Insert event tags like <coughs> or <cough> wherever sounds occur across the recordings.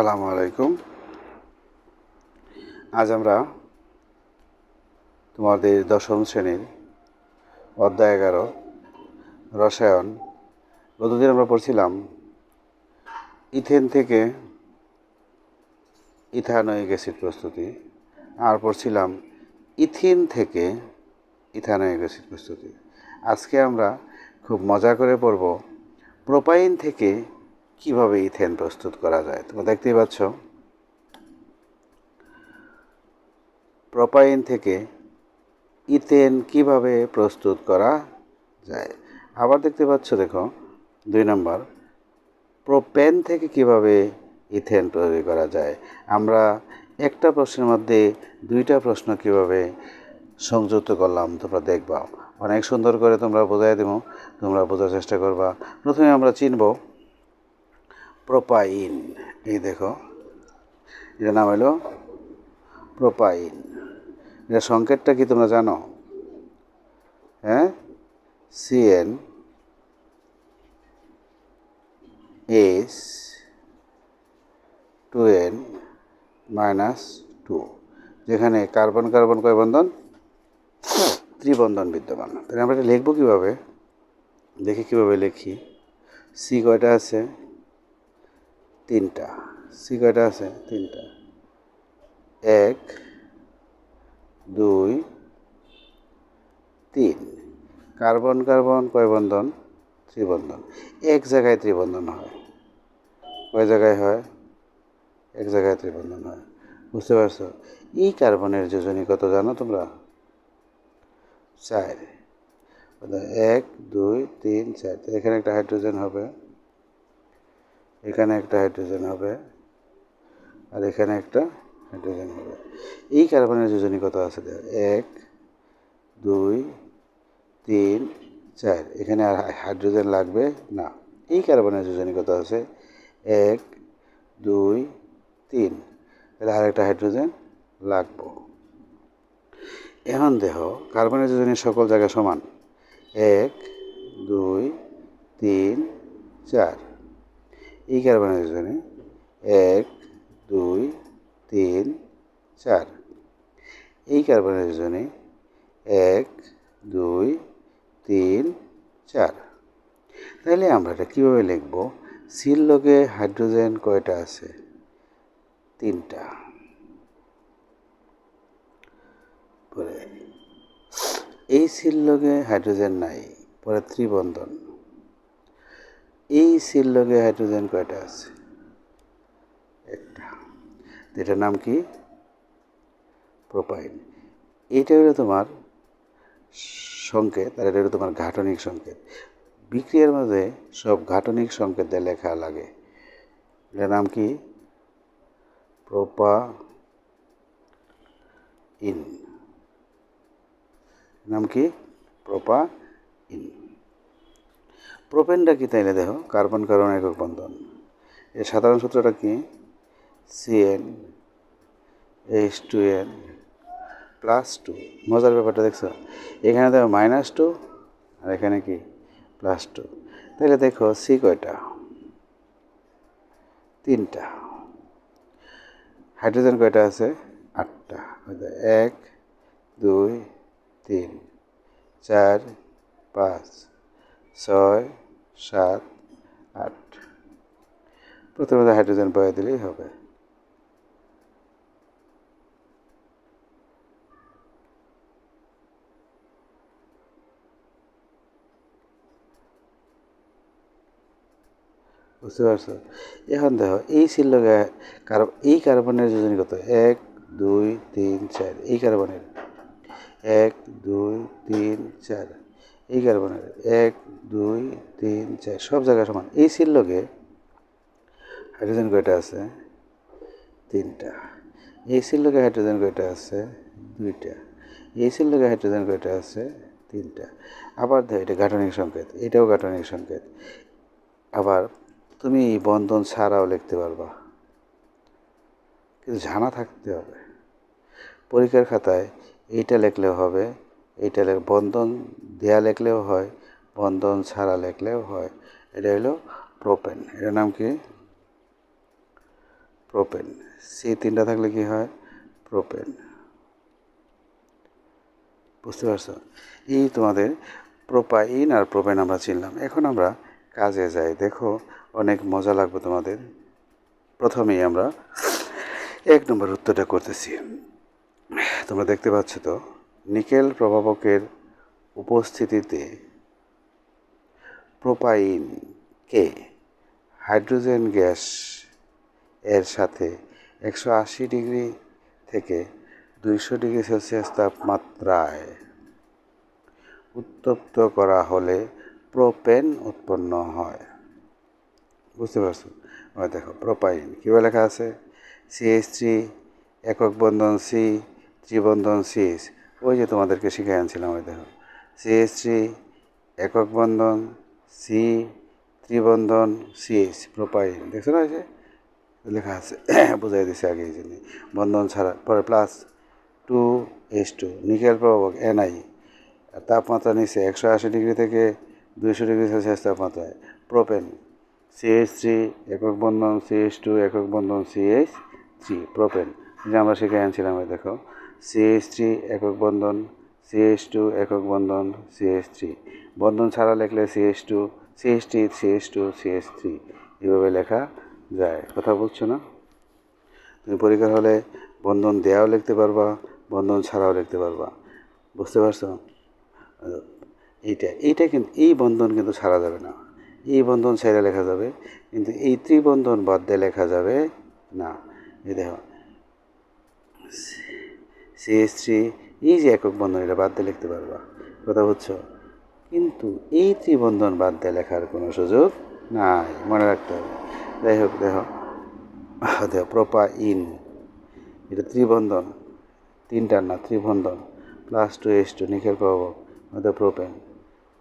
আসসালামু আলাইকুম। আজ আমরা তোমাদের দশম শ্রেণির অধ্যায় এগারো, রসায়ন। গতদিন আমরা পড়ছিলাম, ইথেন থেকে ইথানোয়িক অ্যাসিড প্রস্তুতি। আর পড়ছিলাম, ইথিন থেকে ইথানোয়িক অ্যাসিড প্রস্তুতি। আজকে আমরা খুব মজা করে পড়ব প্রোপাইন থেকে কীভাবে ইথেন প্রস্তুত করা যায়? তোমরা দেখতেই পাচ্ছ। প্রোপাইন থেকে ইথেন কীভাবে প্রস্তুত করা যায়? আবার দেখতে পাচ্ছ, দেখো, দুই নম্বর। প্রোপেন থেকে কীভাবে ইথেন তৈরি করা যায়? আমরা একটা প্রশ্নের মধ্যে দুইটা প্রশ্ন কীভাবে সংযুক্ত করলাম, তোমরা দেখবা। অনেক সুন্দর করে তোমরা বোঝাই দেবো, তোমরা বোঝার চেষ্টা করবা। প্রথমে আমরা চিনব প্রোপাইন এই দেখো, এটার নাম হলো প্রোপাইন এটা সংকেতটা কি তোমরা জানো? হ্যাঁ? C N S two N minus two যেখানে কার্বন কার্বন কয় বন্ধন? ত্রিবন্ধন বিদ্যমান। তাহলে আমরা এটা লিখব কীভাবে? দেখি কীভাবে লিখি। সি কয়টা আছে? তিনটা সি আছে তিনটা। এক, দুই, তিন। কার্বন কার্বন, কয় বন্ধন? ত্রিবন্ধন। এক জায়গায় ত্রিবন্ধন হয়। কয় জায়গায় হয়? এক জায়গায় ত্রিবন্ধন হয়। বুঝতে পারছ? এই কার্বনের যোজনী কত জানো তোমরা? চার। এক, দুই, তিন, চার। এখানে একটা হাইড্রোজেন হবে। এখানে একটা হাইড্রোজেন হবে আর এখানে একটা হাইড্রোজেন হবে। এই কার্বনের যোজনী কত আছে এক, দুই, তিন, চার। এখানে আর হাইড্রোজেন লাগবে না। এই কার্বনের যোজনী কত আছে? এক, দুই, তিন। তাহলে আরেকটা হাইড্রোজেন লাগবো। এখন দেহ কার্বনের যোজনী সকল জায়গায় সমান। এক, দুই, তিন, চার। এই কার্বনের যোজনী এক, দুই, তিন, চার। এই কার্বনের যোজনী এক, দুই, তিন, চার। তাহলে আমরা এটা কীভাবে লিখব? সিল লগে হাইড্রোজেন কয়টা আছে? তিনটা। পরে, এই সিল লগে হাইড্রোজেন নাই, পরে ত্রিবন্ধন। এই সিল লগে হাইড্রোজেন কয়টা আছে? একটা। এটার নাম কি? প্রোপাইন। এইটা হলো তোমার সংকেত আর এটা হলো তোমার ঘাটনিক সংকেত। বিক্রিয়ার মধ্যে সব ঘাটনিক সংকেত লেখা লাগে। এটার নাম কি? প্রোপা ইন নাম কি? প্রোপা ইন প্রোপেনটা কি তাইলে দেখো? কার্বন কার্বন একক বন্ধন। এর সাধারণ সূত্রটা কি? C N H two N plus two মজার ব্যাপারটা দেখছ? এখানে দেখো মাইনাস টু আর এখানে কি? প্লাস টু তাহলে দেখো সি কয়টা? তিনটা। হাইড্রোজেন কয়টা আছে? আটটা। এক, দুই, তিন, চার, পাঁচ, ছয় সাত, আট। প্রথমে হাইড্রোজেন বয়ে দিলেই হবে। বুঝতে পারছ? এখন দেখো, এই ছিল এই কার্বনের যোজনী কত? এক, দুই, তিন, চার। এই কার্বনের। এক, দুই, তিন, চার। এই কার্বনের এক, দুই, তিন, চার, সব জায়গায় সমান। এই সিল লগে হাইড্রোজেন কয়টা আছে? তিনটা। এই সিল লগে হাইড্রোজেন কয়টা আছে? দুইটা। এই সিল লগে হাইড্রোজেন কয়টা আছে? তিনটা। আবার দেখো, এটা গাঠনিক সংকেত, এটাও গাঠনিক সংকেত। আবার তুমি বন্ধন ছাড়াও লিখতে পারবা। কিন্তু জানা থাকতে হবে। পরীক্ষার খাতায় এইটা লিখলেও হবে লেখ বন্ধন দেয়া লিখলেও হয়, বন্ধন ছাড়া লিখলেও হয়। এটা হলো প্রোপেন। এটার নাম কি? প্রোপেন। সি তিনটা থাকলে কি হয়? প্রোপেন। বুঝতে পারছ? এই তোমাদের প্রোপাইন আর প্রোপেন আমরা চিনলাম। এখন আমরা কাজে যাই। দেখো, অনেক মজা লাগবে তোমাদের। প্রথমেই আমরা এক নম্বর উত্তরটা করতেছি। তোমরা দেখতে পাচ্ছ তো? নিকেল প্রভাবকের উপস্থিতিতে প্রোপাইনকে হাইড্রোজেন গ্যাস এর সাথে একশো আশি ডিগ্রি থেকে দুইশো ডিগ্রি সেলসিয়াস তাপমাত্রায় উত্তপ্ত করা হলে প্রোপেন উৎপন্ন হয়। বুঝতে পারছ? দেখো, প্রোপাইন, কীভাবে লেখা আছে? সিএইচ থ্রি একক বন্ধন সি ত্রিবন্ধন সিএস ওই যে তোমাদেরকে শিখে আনছিলাম, ওই দেখো। সিএইচ থ্রি একক বন্ধন সি ত্রিবন্ধন সিএস প্রোপাইন দেখছ না যে? লেখা আছে, <coughs> বুঝাই দিছে আগে এই জন্য। বন্ধন ছাড়া, পরে plus two S two nickel প্রভাবক NI তাপমাত্রা নিচে একশো আশি ডিগ্রি থেকে দুইশো ডিগ্রি সেলসিয়াস তাপমাত্রায়। Propane C C H three একক বন্ধন সি সিএইচ টু একক বন্ধন C C H three propane যে আমরা শিখে আনছিলাম দেখো। সিএইচ থ্রি একক বন্ধন সিএইচ টু একক বন্ধন সিএইচ থ্রি বন্ধন ছাড়া লিখলে C H two C H T C H two C H three এভাবে লেখা যায়। কথা বলছো না? তুমি পরীক্ষার হলে বন্ধন দেয়াও লিখতে পারবা, বন্ধন ছাড়াও লিখতে পারবা। বুঝতে পারছ? এইটা এইটা কিন্তু এই বন্ধন কিন্তু ছাড়া যাবে না। এই বন্ধন ছেড়ে লেখা যাবে, কিন্তু এই ত্রিবন্ধন বাদ দিয়ে লেখা যাবে না। এই দেখো। সিএস থ্রি এই যে একক বন্ধন, এটা বাদ দিয়ে লিখতে পারবা। কথা বুঝছ? কিন্তু এই ত্রিবন্ধন বাদ দিয়ে লেখার কোনো সুযোগ নাই, মনে রাখতে হবে। যাই হোক, দেখো। দেখো প্রপা ইন এটা ত্রিবন্ধন। তিনটার না, ত্রিবন্ধন। Plus two S two nickel প্রভাবক মধ্যে propane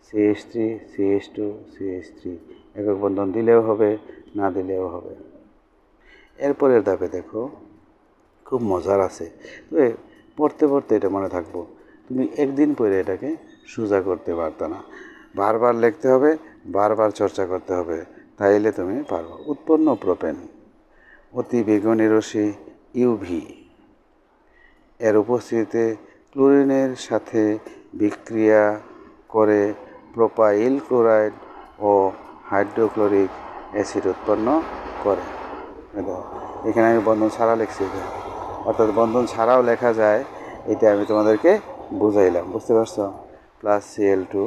C S three C S two C S three একক বন্ধন দিলেও হবে, না দিলেও হবে। এরপরের ধাপে দেখো, খুব মজার আছে। পড়তে পড়তে এটা মনে থাকব। তুমি একদিন পরে এটাকে সোজা করতে পারতো না। বারবার লিখতে হবে, বারবার চর্চা করতে হবে, তাইলে তুমি পারব। উৎপন্ন প্রোপেন, অতি বেগুনি রশ্মি ইউভি এর উপস্থিতিতে ক্লোরিনের সাথে বিক্রিয়া করে প্রোপাইল ক্লোরাইড ও হাইড্রোক্লোরিক অ্যাসিড উৎপন্ন করে। এখানে আমি বন্ধন ছাড়া লিখছি অর্থাৎ বন্ধন ছাড়াও লেখা যায় এটা আমি তোমাদেরকে বুঝাইলাম। বুঝতে পারছ? Plus C L two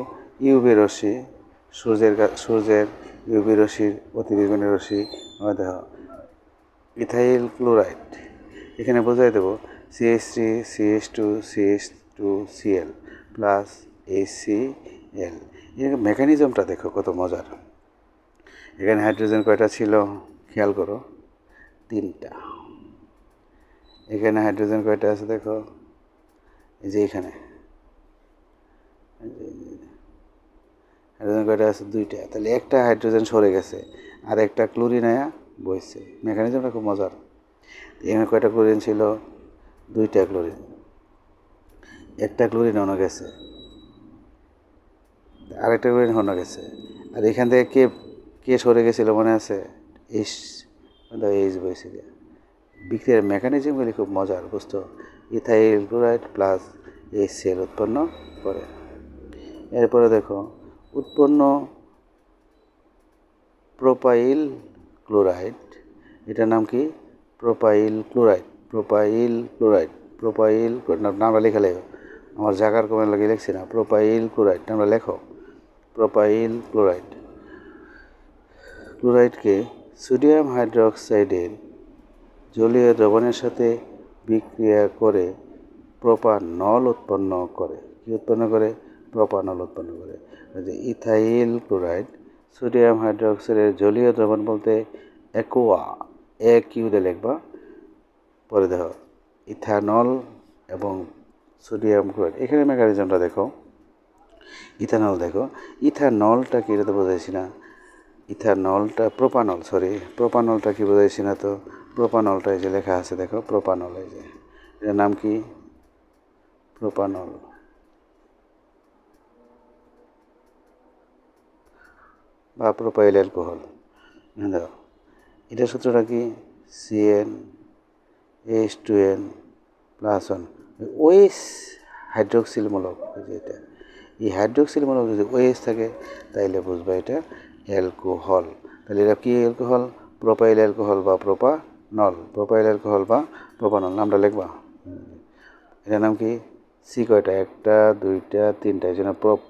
U V রশ্মি, সূর্যের সূর্যের ইউবি রশ্মির অতিবেগুনি রশ্মি। দেখো ইথাইল ক্লোরাইড এখানে বোঝাই দেবো C S three C S two C S two C L plus S C L এর মেকানিজমটা দেখো কত মজার। এখানে হাইড্রোজেন কয়টা ছিল? খেয়াল করো, তিনটা। এখানে হাইড্রোজেন কয়টা আছে দেখো? এই যে এখানে। হাইড্রোজেন কয়টা আছে? দুইটা। তাহলে একটা হাইড্রোজেন সরে গেছে, আর একটা ক্লোরিন আয়া বইছে। মেকানিজমটা খুব মজার। এখানে কয়টা ক্লোরিন ছিল? দুইটা ক্লোরিন। একটা ক্লোরিন অন্য গেছে। আরেকটা ক্লোরিন অন্য গেছে। আর এখান থেকে কে কে সরে গেছিল মনে আছে? এইস এইচ বইছে বিক্রিয়ার মেকানিজমগুলি খুব মজার বস্তু ইথাইল ক্লোরাইড প্লাস এই সেল উৎপন্ন করে। এরপরে দেখো, উৎপন্ন প্রোপাইল ক্লোরাইড এটার নাম কি? Propyl chloride propyl chloride propyl নামটা লেখা লেখো। আমার জায়গার কমে লাগে লিখছি না। প্রোপাইল ক্লোরাইড নামটা লেখো। প্রোপাইল ক্লোরাইড ক্লোরাইডকে সোডিয়াম হাইড্রোক্সাইডের জলীয় দ্রবণের সাথে বিক্রিয়া করে প্রোপানল উৎপন্ন করে। কি উৎপন্ন করে? প্রোপানল উৎপন্ন করে। যে ইথাইল ক্লোরাইড, সোডিয়াম হাইড্রোক্সাইডের জলীয় দ্রবণ বলতে অ্যাকোয়া এ কিউতে লিখবা। পরে দেখো, ইথানল এবং সোডিয়াম ক্লোরাইড। এখানে মেকানিজমটা দেখো। ইথানল দেখো। ইথানলটা কি এটা বোঝাইছি না। ইথানলটা প্রোপানল সরি প্রোপানলটা কি বোঝাইছি না তো? প্রোপানলটা এই লেখা আছে, দেখো প্রোপানল এই যে। এটার নাম কি? প্রোপানল বা প্রোপাইল অ্যালকোহল দেখো এটার সূত্রটা কি? C N H two N plus one মূলক যে এটা। এই হাইড্রোক্সিল মূলক যদি ওএস থাকে, তাইলে বুঝবা এটা অ্যালকোহল তাহলে এটা কি অ্যালকোহল প্রোপাইল অ্যালকোহল বা প্রোপানল প্রোপাইল অ্যালকোহল বা প্রোপানল নামটা লিখবা। এটার নাম কি? সি কয়টা? একটা, দুইটা, তিনটা, এই জন্য প্রপ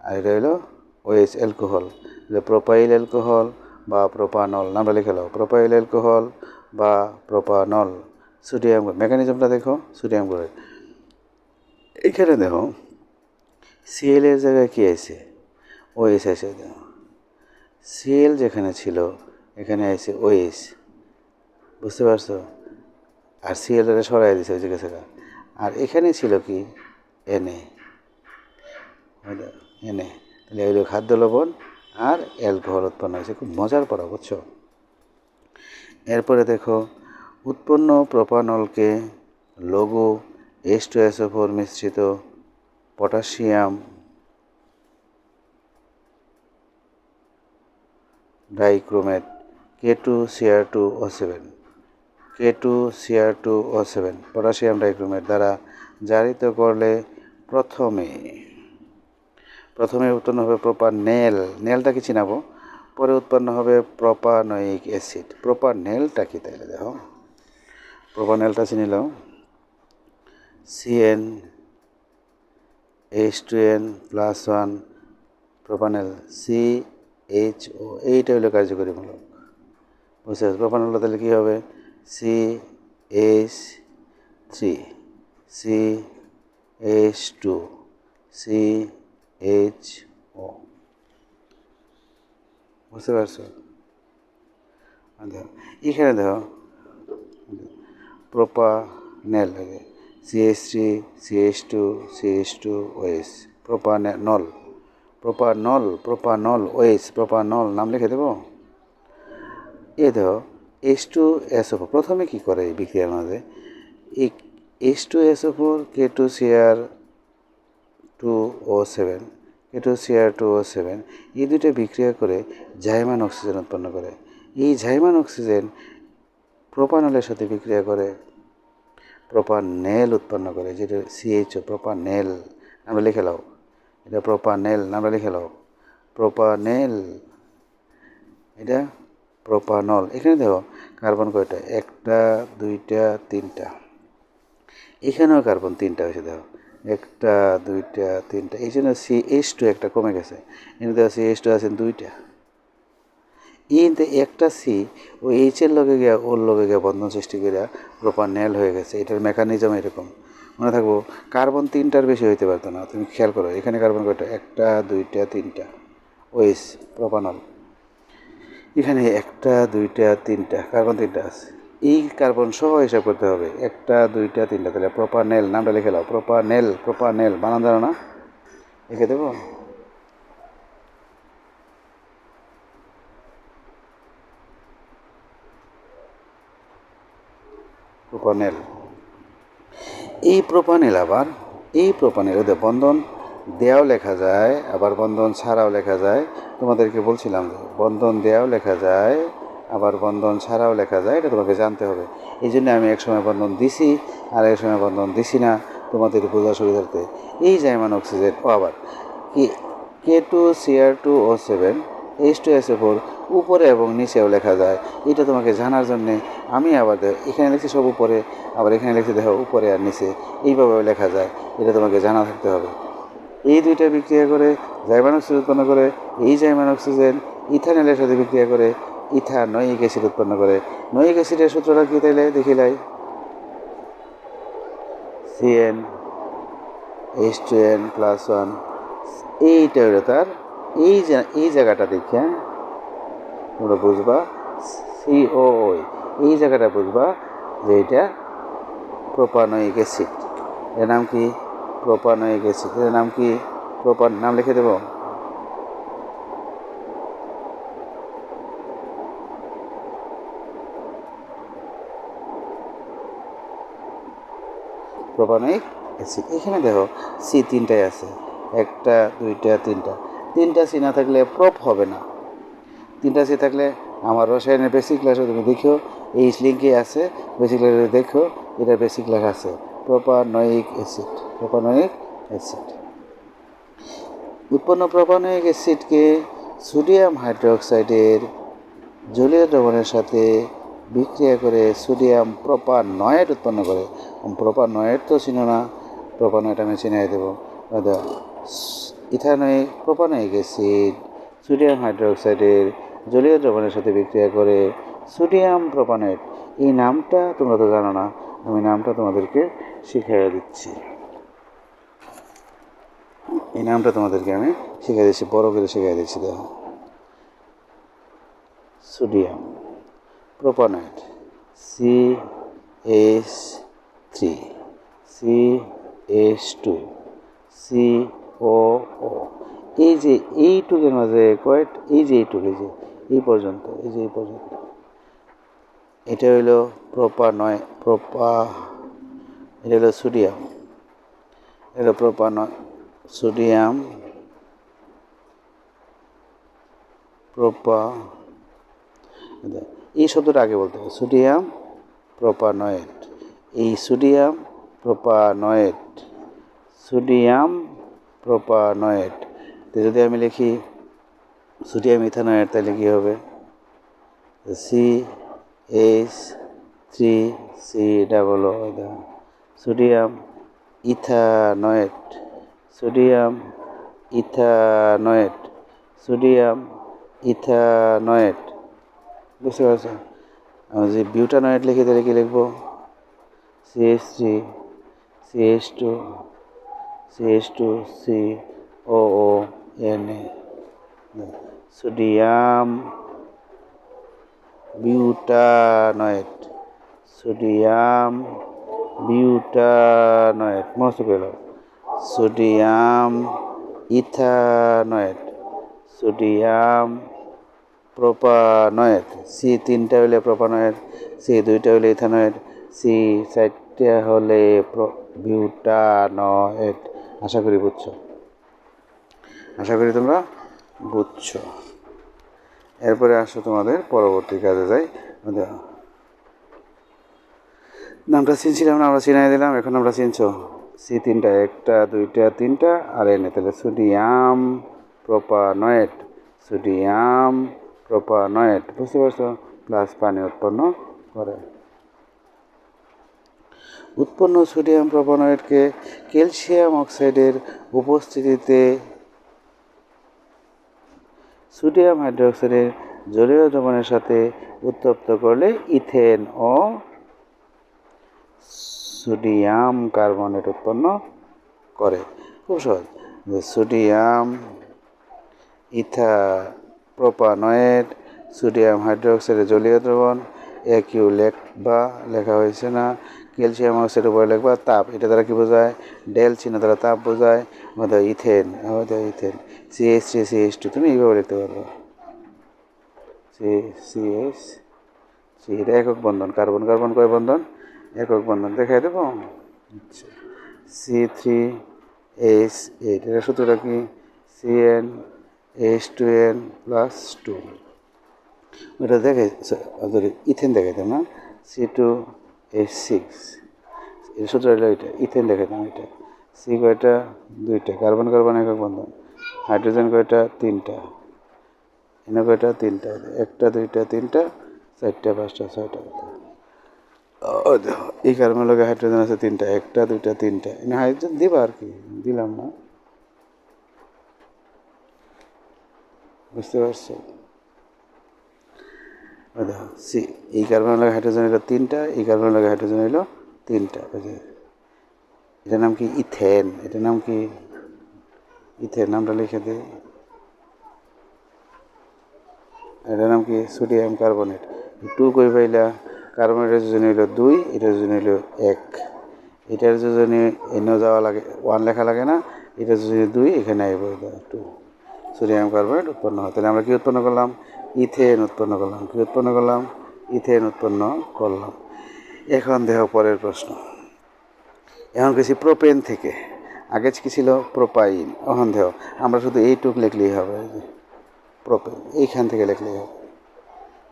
আর এটা হলো ওএস অ্যালকোহল প্রোপাইল অ্যালকোহল বা প্রোপানল নামটা লিখে নাও। প্রোপাইল অ্যালকোহল বা প্রোপানল সোডিয়াম মেকানিজমটা দেখো, সোডিয়াম করে এখানে দেখো সিএল এর জায়গায় কি আছে? ওএস আছে। দেখো সিএল যেখানে ছিল, এখানে আছে ওএস বুঝতে পারছ? আর সিএল এর সরাই দিছে ওই জায়গা আর এখানে ছিল কি? এনএ এনে। তাহলে এগুলো খাদ্য লবণ আর অ্যালকোহল উৎপন্ন হয়েছে। খুব মজার পড়া বুঝছ? এরপরে দেখো, উৎপন্ন প্রোপানলকে লঘু এস টু এস ফোর মিশ্রিত potassium dichromate, K two C R two O seven. K two C R two O seven potassium dichromate দ্বারা জারিত করলে প্রথমে প্রথমে উৎপন্ন হবে প্রপার নেল। নেলটা কি চিনাবো? পরে উৎপন্ন হবে প্রোপানয়িক অ্যাসিড। প্রপার নেলটা কি তাইলে দেখো? প্রোপানেলটা চিনিলাম C N H two N plus one propanal C H O এইটা হলো কার্যকরী মূলক। বুঝতে পারছি? প্রোপানেলটা তাহলে কী হবে? C H three C H two C H O বুঝতে পারছ? দেখো, এখানে দেখো প্রোপানেল লাগে। C S three C S two C S two O S propanol propanol propanol O S propanol নাম লিখে দেবো? এ দেখো এইচ টু এসও ফোর প্রথমে কী করে এই বিক্রিয়ার মাঝে এই H two S O four K two C R two O seven K two C R two O seven এই দুটো বিক্রিয়া করে জাইমান অক্সিজেন উৎপন্ন করে। এই জাইমান অক্সিজেন প্রোপানলের সাথে বিক্রিয়া করে প্রোপানেল উৎপন্ন করে, যেটা সিএইচও প্রোপানেল আমরা লিখে লাও এটা প্রোপানেল নামটা লিখে লাও প্রোপানেল এটা প্রোপানল এখানে দেখো কার্বন কয়টা? একটা, দুইটা, তিনটা। এখানেও কার্বন তিনটা হয়েছে, দেখো। একটা, দুইটা, তিনটা। এই জন্য সি এইচ টু একটা কমে গেছে। এখানে দেখো সি এইচ টু আছেন দুইটা। ইনতে একটা সি ও এইচের লগে গিয়া, ওর লগে গিয়া বন্ধন সৃষ্টি করিয়া প্রপার নেল হয়ে গেছে। এটার মেকানিজম এরকম। মনে থাকব কার্বন তিনটার বেশি হইতে পারতো না। তুমি খেয়াল করো, এখানে কার্বন কয়টা? একটা, দুইটা, তিনটা। ওয়েস প্রপানল এখানে একটা, দুইটা, তিনটা, কার্বন তিনটা আছে। এই কার্বন সহ হিসাব করতে হবে। একটা, দুইটা, তিনটা, তাহলে প্রপানেল, নামটা লিখে নাও। প্রপানেল প্রপানেল, বানান জানো না? লিখে দেবো? প্রোপানেল। এই প্রোপানেল আবার, এই প্রোপানেল বন্ধন দেয়াও লেখা যায়, আবার বন্ধন ছাড়াও লেখা যায়। তোমাদেরকে বলছিলাম যে, বন্ধন দেয়াও লেখা যায়, আবার বন্ধন ছাড়াও লেখা যায়, এটা তোমাকে জানতে হবে। এই জন্য আমি এক সময় বন্ধন দিছি, আর এক সময় বন্ধন দিছি না তোমাদের বোঝার সুবিধার্থে। এই জাইমান অক্সিজেন, ও আবার, কি K two C R two O seven H two S A four উপরে এবং নিচেও লেখা যায়। এটা তোমাকে জানার জন্যে আমি আবার দেখো এখানে লিখছি সব উপরে, আবার এখানে লিখছি দেখো উপরে আর নিচে। এইভাবে লেখা যায়। এটা তোমাকে জানা থাকতে হবে। এই দুইটা বিক্রিয়া করে জাইমান অক্সিজেন উৎপন্ন করে, এই জাইমান অক্সিজেন ইথানলের সাথে বিক্রিয়া করে ইথানয়িক অ্যাসিড উৎপন্ন করে। নয়িক অ্যাসিডের সূত্রটা কী তাইলে? দেখিলাই C N H two N plus one এইটা হলো তার, এই এই জায়গাটা দেখে তোমরা বুঝবা? সিও এই জায়গাটা বুঝবা যে এটা প্রোপানয়িক অ্যাসিড এর নাম কি? প্রোপানয়িক অ্যাসিড এর নাম কি? প্রোপান নাম লিখে দেবো? প্রোপানয়িক অ্যাসিড এখানে দেখো সি তিনটাই আছে। একটা, দুইটা, তিনটা। তিনটা সি না থাকলে প্রপ হবে না। তিনটা সি থাকলে আমার রসায়নের বেসিক ক্লাসে তুমি দেখো, এই লিঙ্কে আছে। বেসিক ক্লাসে দেখো এটা বেসিক লেখা আছে। প্রোপানয়িক অ্যাসিড প্রোপানয়িক অ্যাসিড উৎপন্ন প্রোপানয়িক অ্যাসিডকে সোডিয়াম হাইড্রোক্সাইডের জলীয় দ্রবণের সাথে বিক্রিয়া করে সোডিয়াম প্রোপানয়েড উৎপন্ন করে। প্রোপানয়েড তো চিনো না প্রোপানয়েড আমি চিনাই দেবো। ইথানয়িক প্রোপানয়িক অ্যাসিড সোডিয়াম হাইড্রোক্সাইডের জলীয় দ্রবণের সাথে বিক্রিয়া করে সোডিয়াম প্রোপানেট এই নামটা তোমরা তো জানো না, আমি নামটা তোমাদেরকে শিখাইয়া দিচ্ছি। এই নামটা তোমাদেরকে আমি শিখাই দিচ্ছি, বড় করে শিখাই দিচ্ছি, দেখো। Sodium propanoate C S three C S two C O O এই যে এইটুকের মাঝে কয়েক, এই যে এইটুক, এই যে এই পর্যন্ত, এই যে এই পর্যন্ত। এটা হইল প্রপা নয় প্রপা এটা হলো সোডিয়াম এটা হলো প্রপা নয় সোডিয়াম, প্রপা, এই শব্দটা আগে বলতে হবে, সোডিয়াম, প্রোপানয়েড। এই সোডিয়াম, প্রোপানয়েড সোডিয়াম, প্রোপানয়েড। তো যদি আমি লিখি সোডিয়াম ইথানয়েড, তাহলে কী হবে? C H three C double sodium ethanoate. Sodium ethanoate sodium ethanoate. বুঝতে পারছ আমি যদি বিউটানয়েড লিখে তাহলে কী লিখব? C S three C S two C S two C O O N A sodium butanoate sodium butanoate. মস্ত পেল sodium ethanoate. Sodium propanoate. C তিনটা হলে প্রোপানয়েড সি দুইটা হলে ইথানয়েড সি চারটা হলে বিউটানয়েড। আশা করি বুঝছ? আশা করি তোমরা বুঝছ। এরপরে আসো তোমাদের পরবর্তী কাজে যাই। নামটা চিনছিলাম না, আমরা চিনাই দিলাম, এখন আমরা চিনছো? সি তিনটা, একটা, দুইটা, তিনটা, আর এনে তাহলে সোডিয়াম প্রোপানয়েড সোডিয়াম প্রোপানয়েড, বুঝতে পারছ? প্লাস পানি উৎপন্ন করে। উৎপন্ন সোডিয়াম প্রোপানয়েডকে ক্যালসিয়াম অক্সাইডের উপস্থিতিতে সোডিয়াম হাইড্রোক্সাইডের জলীয় দ্রবণের সাথে উত্তপ্ত করলে ইথেন ও সোডিয়াম কার্বনেট উৎপন্ন করে। খুব সহজ। সোডিয়াম ইথা প্রোপানয়েড সোডিয়াম হাইড্রোক্সাইডের জলীয় দ্রবণ, একিউ লেখ বা লেখা হয়েছে না। ক্যালসিয়াম অক্সাইড উপরে লেখবা তাপ। এটা দ্বারা কী বোঝায়? ডেল চিহ্ন দ্বারা তাপ বোঝায়। আমাদের ইথেন আমাদের ethane. C S C C S two তুমি এইভাবে লিখতে পারবে। সি সি এস সি এটা একক বন্ধন। কার্বন কার্বন কয় বন্ধন? একক বন্ধন দেখাই দেবো? আচ্ছা। সি থ্রি এস এইট এটা সূত্রটা কি? C N S two N plus two ওটা দেখে ইথেন দেখাইতাম না? সি টু এইচ সিক্স এর সূত্র হলো এটা ইথেন দেখাতাম এটা। সি কয়টা? দুইটা। কার্বন কার্বন একক বন্ধন। হাইড্রোজেন কয়টা? তিনটা। এনে কয়টা? তিনটা। একটা দুইটা তিনটা চারটা পাঁচটা ছয়টা। এই কার্বন লগে হাইড্রোজেন আছে তিনটা, একটা, দুইটা, তিনটা। এনে হাইড্রোজেন দিবা আর কি, দিলাম না। বুঝতে পারছ? দেখো সি, এই কার্বন লাগে হাইড্রোজেন হলো তিনটা, এই কার্বন লাগে হাইড্রোজেন হলো তিনটা এটার নাম কি? ইথেন, এটার নাম কি? ইথেন, নামটা লিখে দে। এটার নাম কি? Sodium carbonate. টু কই পাইলা? কার্বনেটের যোজনী হইল দুই এটার যোজনী হইল এক। এটার যোজনী এনেও যাওয়া লাগে, ওয়ান লেখা লাগে না এটার যোজনী দুই, এখানে আইব টু। সোডিয়াম কার্বনেট উৎপন্ন হয়। তাহলে আমরা কি উৎপন্ন করলাম? ইথেন উৎপন্ন করলাম। কি উৎপন্ন করলাম? ইথেন উৎপন্ন করলাম। এখন দেহ পরের প্রশ্ন। এখন গেছি প্রোপেন থেকে। আগে কি ছিল? প্রোপাইন। এখন দেহ আমরা শুধু এইটুক লিখলেই হবে প্রোপেন। এইখান থেকে লিখলেই হবে।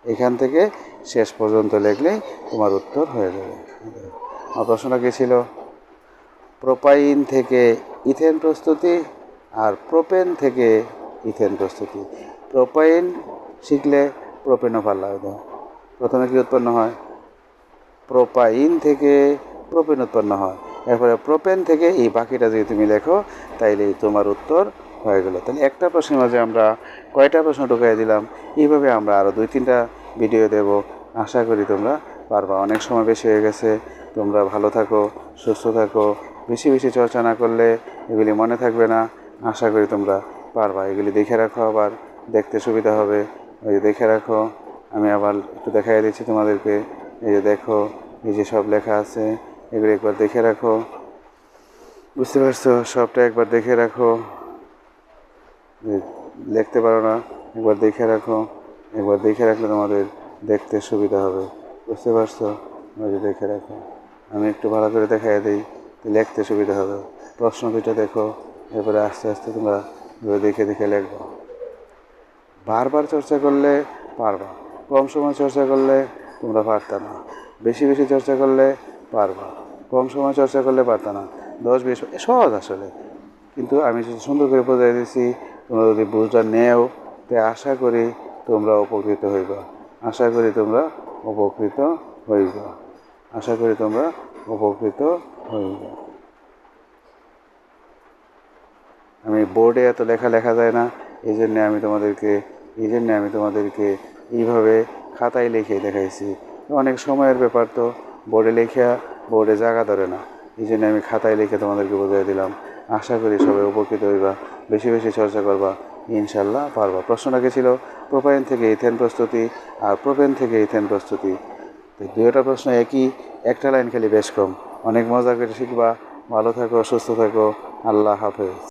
এখান থেকে শেষ পর্যন্ত লিখলেই তোমার উত্তর হয়ে যাবে। আমার প্রশ্নটা কী ছিল? প্রোপাইন থেকে ইথেন প্রস্তুতি আর প্রোপেন থেকে ইথেন প্রস্তুতি। প্রোপাইন শিখলে প্রোপেনও পাল্লা দাও প্রথমে কি উৎপন্ন হয়? প্রোপাইন থেকে প্রোপেন উৎপন্ন হয়। এরপরে প্রোপেন থেকে এই বাকিটা যদি তুমি লেখো তাইলে তোমার উত্তর হয়ে গেল। তাহলে একটা প্রশ্নের মাঝে আমরা কয়টা প্রশ্ন ঢুকাই দিলাম? এইভাবে আমরা আরও দুই, তিনটা ভিডিও দেব। আশা করি তোমরা পারবা। অনেক সময় বেশি হয়ে গেছে। তোমরা ভালো থাকো, সুস্থ থাকো। বেশি বেশি চর্চা না করলে এগুলি মনে থাকবে না। আশা করি তোমরা পারবা। এগুলি দেখে রাখো আবার। দেখতে সুবিধা হবে। ওই যে দেখে রাখো। আমি আবার একটু দেখাই দিচ্ছি তোমাদেরকে। এই যে দেখো, এই যে সব লেখা আছে, এগুলি একবার দেখে রাখো। বুঝতে পারছ? সবটা একবার দেখে রাখো। লিখতে পারো না, একবার দেখে রাখো, একবার দেখে রাখলে তোমাদের দেখতে সুবিধা হবে। বুঝতে পারছ? ওই দেখে রাখো। আমি একটু ভালো করে দেখাই দিই লিখতে সুবিধা হবে। প্রশ্ন দুটো দেখো, এরপরে আস্তে আস্তে তোমরা দেখে দেখে লিখব বারবার চর্চা করলে পারবা, কম সময় চর্চা করলে তোমরা পারতা না। বেশি বেশি চর্চা করলে পারবা, কম সময় চর্চা করলে পারতা না। দশ, বিশ, সহজ আসলে। কিন্তু আমি যদি সুন্দর করে বোঝাই দিয়েছি তোমরা যদি বুঝটা নেও তে আশা করি তোমরা উপকৃত হইবা। আশা করি তোমরা উপকৃত হইবা। আশা করি তোমরা উপকৃত হইবা। আমি বোর্ডে এত লেখা লেখা যায় না এই জন্যে আমি তোমাদেরকে এই জন্যে আমি তোমাদেরকে এইভাবে খাতায় লিখে দেখাইছি। অনেক সময়ের ব্যাপার তো, বোর্ডে লেখা, বোর্ডে জায়গা ধরে না। এই জন্য আমি খাতায় লিখে তোমাদেরকে বোঝাই দিলাম। আশা করি সবাই উপকৃত হইবা। বেশি বেশি চর্চা করবা, ইনশাল্লাহ পারবা। প্রশ্নটা কি ছিল? প্রোপাইন থেকে ইথেন প্রস্তুতি আর প্রোপেন থেকে ইথেন প্রস্তুতি। তো দুইটা প্রশ্ন একই, একটা লাইন খেলি বেশ কম। অনেক মজা করে শিখবা। ভালো থাকো, সুস্থ থাকো। আল্লাহ হাফেজ।